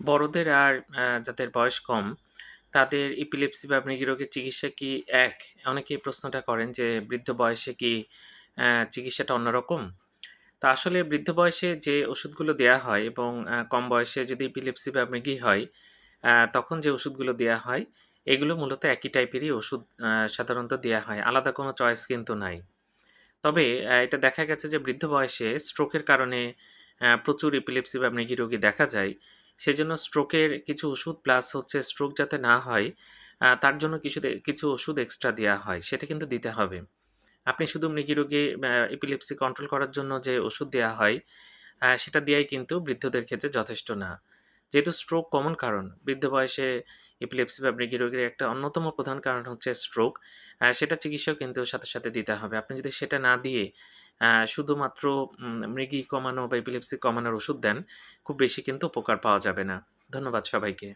বড়দের আর যাদের বয়স কম, তাদের epilepsy বা মৃগী রোগের চিকিৎসা কি এক? অনেকেই প্রশ্নটা করেন যে, বৃদ্ধ বয়সে কি চিকিৎসাটা অন্যরকম? তা আসলে বৃদ্ধ বয়সে যে ওষুধগুলো দেয়া হয় এবং কম বয়সে যদি epilepsy বা মৃগী হয়, তখন যে ওষুধগুলো দেয়া হয়, এগুলো মূলত একই টাইপেরই ওষুধ সাধারণত দেয়া হয়। আলাদা কোনো চয়েস কিন্তু নাই। তবে এটা দেখা গেছে যে বৃদ্ধ বয়সে স্ট্রোকের কারণে প্রচুর epilepsy বা মৃগী রোগী দেখা যায়। সেজন্য স্ট্রোকের কিছু ওষুধ প্লাস হচ্ছে স্ট্রোক যাতে না হয়, তার জন্য কিছুতে কিছু ওষুধ এক্সট্রা দেওয়া হয়। সেটা কিন্তু দিতে হবে। আপনি শুধু মৃগী রোগী ম্যা epilepsy কন্ট্রোল করার জন্য যে ওষুধ দেওয়া হয়, সেটা দেওয়াই কিন্তু বৃদ্ধদের ক্ষেত্রে যথেষ্ট না। যেহেতু স্ট্রোক কমন কারণ, বৃদ্ধ বয়সে epilepsy বা মৃগী রোগের একটা অন্যতম প্রধান কারণ হচ্ছে স্ট্রোক। সেটা চিকিৎসাও কিন্তু সাথে, সাথে দিতে হবে। আপনি যদি সেটা না দিয়ে শুধুমাত্র মৃগি কমানো বা এপিলেপসি কমানোর ওষুধ দেন, খুব বেশি কিন্তু উপকার পাওয়া যাবে না। ধন্যবাদ সবাইকে।